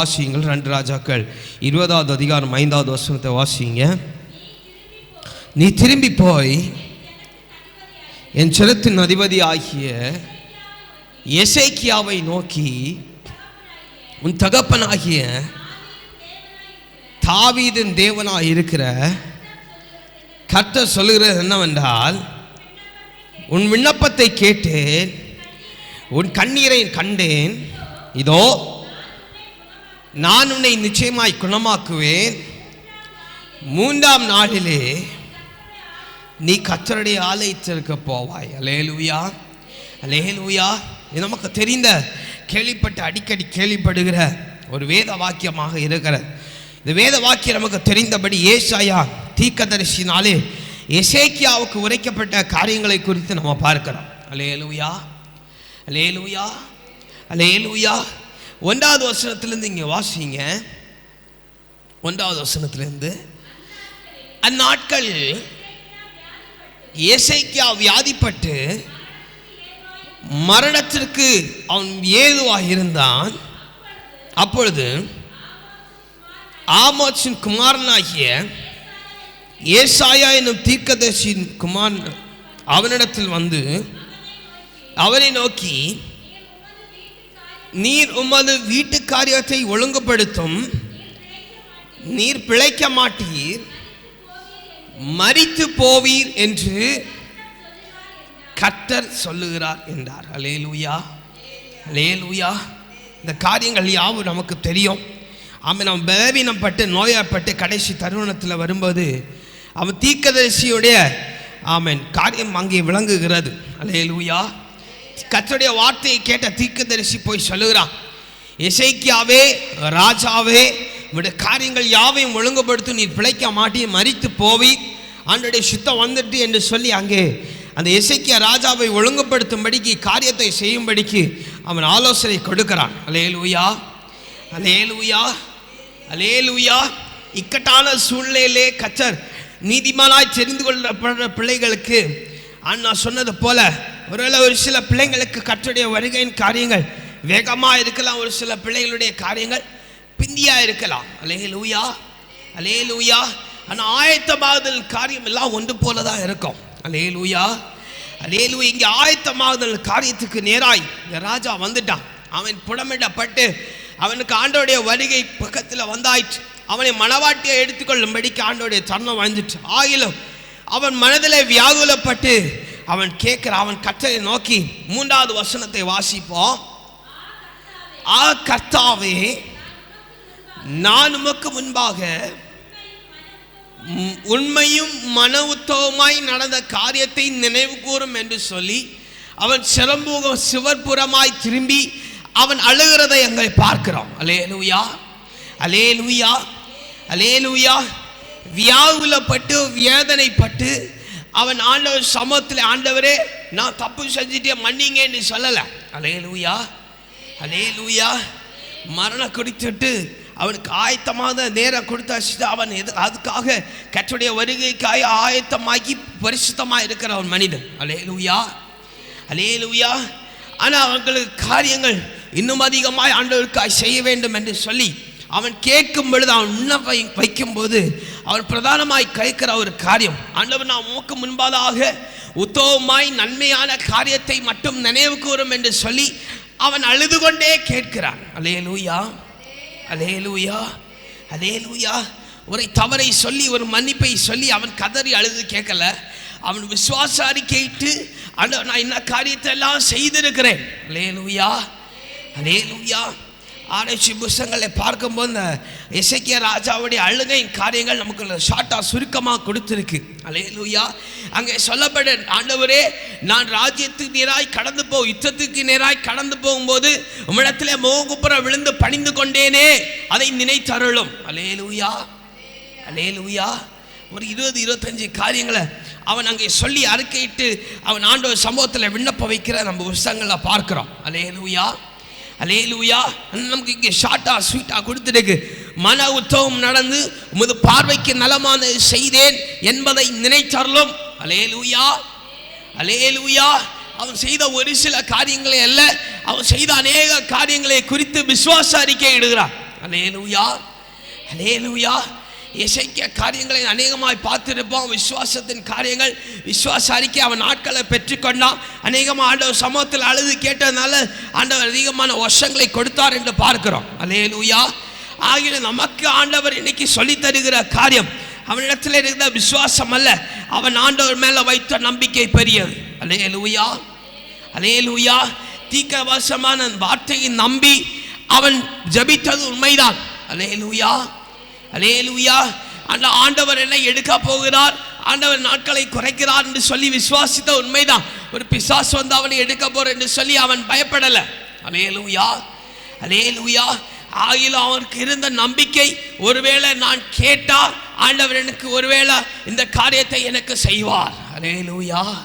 வாசியுங்கள் ரெண்டு ராஜாக்கள். இருபதாவது அதிகாரம் ஐந்தாவது வசனத்தை வாசிங்க நீ திரும்பி போய் என் செலுத்தின் அதிபதி ஆகிய எசேக்கியாவை நோக்கி உன் தகப்பனாகிய தாவீதின் தேவனாக இருக்கிற கர்த்தர் சொல்லுகிறது என்னவென்றால் உன் விண்ணப்பத்தை கேட்டேன் உன் கண்ணீரை கண்டேன் இதோ நான் உன்னை நிச்சயமாய் குணமாக்குவேன். மூன்றாம் நாளிலே நீ கத்தருடைய ஆலயத்திற்கு போவாய். அலேலுயா அலேலுயா இது நமக்கு தெரிந்த கேள்விப்பட்ட அடிக்கடி கேள்விப்படுகிற ஒரு வேத வாக்கியமாக இருக்கிற இந்த வேத வாக்கியம் நமக்கு தெரிந்தபடி ஏசாயா தீக்கதரிசினாலே எசேக்கியாவுக்கு உரைக்கப்பட்ட காரியங்களை குறித்து நம்ம பார்க்கிறோம். அலேலுயா அலேலுயா அலேலுயா ஒன்றாவது வசனத்திலேருந்து இங்கே வாசிங்க. ஒன்றாவது வசனத்திலேருந்து. அந்நாட்கள் இசைக்கியா வியாதிப்பட்டு மரணத்திற்கு அவன் ஏதுவாக இருந்தான். அப்பொழுது ஆமோச்சின் குமாரனாகிய ஏசாயா என்னும் தீர்க்கதர்சியின் குமார் அவனிடத்தில் வந்து அவனை நோக்கி நீர் உமது வீட்டு காரியத்தை ஒழுங்குபடுத்தும். நீர் பிழைக்க மாட்டீர். மறித்து போவீர் என்று கத்தர் சொல்லுகிறார் என்றார். அலேலுயா அலேலுயா இந்த காரியங்கள் யாவும் நமக்கு தெரியும். அவன் நம்ம பலவீனப்பட்டு நோயாப்பட்டு கடைசி தருணத்தில் வரும்போது அவன் தீக்கதரிசியுடைய ஆமன் காரியம் அங்கே விளங்குகிறது. அலேலுயா கத்தருடைய வார்த்தையை கேட்ட தீர்க்கதரிசி போய் சொல்லுகிறான் இசைக்கியாவே ராஜாவே உடைய காரியங்கள் யாவையும் ஒழுங்குபடுத்தும் நீ பிழைக்க மாட்டி மறித்து போவி. ஆண்டுடைய சுத்தம் வந்துட்டு என்று சொல்லி அங்கே அந்த இசைக்கிய ராஜாவை ஒழுங்குபடுத்தும்படிக்கு காரியத்தை செய்யும்படிக்கு அவன் ஆலோசனை கொடுக்கிறான். அலேலுயா அலேலுயா அலேலுயா இக்கட்டான சூழ்நிலையிலே கச்சர் நீதிமானாய் தெரிந்து கொள்ளப்படுற பிள்ளைகளுக்கு அண்ணா சொன்னது போல ஒருவேளை ஒரு சில பிள்ளைங்களுக்கு கற்றுடைய வருகையின் காரியங்கள் வேகமாக இருக்கலாம் ஒரு சில பிள்ளைகளுடைய காரியங்கள் பிந்தியாக இருக்கலாம். அலே லூயா அலே லூயா ஆனால் ஆயத்தமாகுதல் காரியம் எல்லாம் ஒன்று போல தான் இருக்கும். அலே லூயா அலே லூ இங்கே ஆயத்தமாகுதல் காரியத்துக்கு நேராய் இந்த ராஜா வந்துட்டான். அவன் புடமிடப்பட்டு அவனுக்கு ஆண்டோடைய வருகை பக்கத்தில் வந்தாயிற்று. அவனை மனவாட்டியை எடுத்துக்கொள்ளும்படிக்கு ஆண்டோடைய தருணம் வாழ்ந்துட்டு ஆயிலும் அவன் மனதில் வியாகுலப்பட்டு அவன் கேட்கிற அவன் கட்டளை நோக்கி மூன்றாவது வசனத்தை வாசிப்போம். ஆ கர்த்தாவே நான் உமக்கு முன்பாக உண்மையும் மன உத்தவமாய் நடந்த காரியத்தை நினைவு கூறும் என்று சொல்லி அவன் சிறம்புகம் சிவர்புறமாய் திரும்பி அவன் அழுகிறதை எங்களை பார்க்கிறோம். அலே லூயா அலே லூயா அலே லூயா வியாகுலப்பட்டு வேதனைப்பட்டு அவன் ஆண்டவர் சமூகத்தில் ஆண்டவரே நான் தப்பு செஞ்சுட்டேன் மன்னிங்கன்னு சொல்லலை. அலே லூயா அலே லூயா மரணம் குடித்துட்டு அவனுக்கு ஆயத்தமாக நேரம் கொடுத்தாச்சு அவன் எது அதுக்காக கற்றுடைய வருகைக்காக ஆயத்தமாக்கி பரிசுத்தமாக இருக்கிற ஒரு மனிதன். அலே லூயா அலே லூயா ஆனால் அவங்களுக்கு காரியங்கள் இன்னும் அதிகமாய் ஆண்டவருக்காய் செய்ய வேண்டும் என்று சொல்லி அவன் கேட்கும் பொழுது அவன் உண்ண வை வைக்கும்போது அவர் பிரதானமாய் கேட்கிற ஒரு காரியம். ஆண்டவர் நான் உமக்கு முன்பாதாக உத்தவமாய் நன்மையான காரியத்தை மட்டும் நினைவு கூறும் என்று சொல்லி அவன் அழுது கொண்டே கேட்கிறான். அலே லூயா அலே லூயா அலே லூயா ஒரு தவறை சொல்லி ஒரு மன்னிப்பை சொல்லி அவன் கதறி அழுது கேட்கல. அவன் விசுவாச அறிக்கையிட்டு ஆண்டவர் நான் என்ன காரியத்தை எல்லாம் செய்திருக்கிறேன்? அலே லூயா அலே லூயா ஆராய்ச்சி புஸ்தங்களை பார்க்கும்போது இசைக்கிய ராஜாவுடைய அழுகையின் காரியங்கள் நமக்கு ஷார்ட்டாக சுருக்கமாக கொடுத்துருக்கு. அலே லூயா அங்கே சொல்லப்பட ஆண்டவரே நான் ராஜ்யத்துக்கு நேராய் கடந்து போ யுத்தத்துக்கு நேராய் கடந்து போகும்போது உம்மிடத்தில் மோகுப்புற விழுந்து பணிந்து கொண்டேனே அதை நினைத்தருளும். அலே லூயா அலே லூயா ஒரு இருபது இருபத்தஞ்சு காரியங்களை அவன் அங்கே சொல்லி அறிக்கையிட்டு அவன் ஆண்டவர் சம்பவத்தில் விண்ணப்ப வைக்கிற நம்ம புஸ்தங்களை பார்க்குறோம். அலே லூயா அலே லூயா நமக்கு இங்கே ஷார்ட்டாக ஸ்வீட்டாக கொடுத்துருக்கு. மன உத்தவம் நடந்து உமது பார்வைக்கு நலமான செய்தேன் என்பதை நினைத்தருளும். அலே லூயா அலே லூயா அவன் செய்த ஒரு சில காரியங்களை அல்ல அவன் செய்த அநேக காரியங்களை குறித்து விசுவாச அறிக்கை இடுகிறான் அலேலுயா அலேலுயா இசைக்க காரியங்களை அநேகமாய் பார்த்திருப்போம். விசுவாசத்தின் காரியங்கள் விசுவாச அறிக்கை அவன் நாட்களை பெற்றுக்கொண்டான். அநேகமாக ஆண்டவர் சமூகத்தில் அழுது கேட்டதுனால ஆண்டவர் அதிகமான வருஷங்களை கொடுத்தார் என்று பார்க்கிறோம். அலே அலேலுயா ஆகிய நமக்கு ஆண்டவர் இன்னைக்கு சொல்லித் தருகிற காரியம் அவனிடத்தில் இருந்த விசுவாசம் அல்ல. அவன் ஆண்டவர் மேலே வைத்த நம்பிக்கை பெரியது. அலேலுயா அலேலுயா தீக்கவசமான வார்த்தையை நம்பி அவன் ஜபித்தது உண்மைதான். அலேலுயா அலேலுயா அந்த ஆண்டவர் என்னை எடுக்க போகிறார். ஆண்டவர் நாட்களை குறைக்கிறார் என்று சொல்லி விசுவாசித்த உண்மைதான். ஒரு பிசாசு வந்து அவனை எடுக்க போற என்று சொல்லி அவன் பயப்படல. அலேலுயா அலேலுயா ஆகிலும் அவருக்கு இருந்த நம்பிக்கை ஒருவேளை நான் கேட்டா ஆண்டவர் எனக்கு ஒருவேளை இந்த காரியத்தை எனக்கு செய்வார். அலேலுயா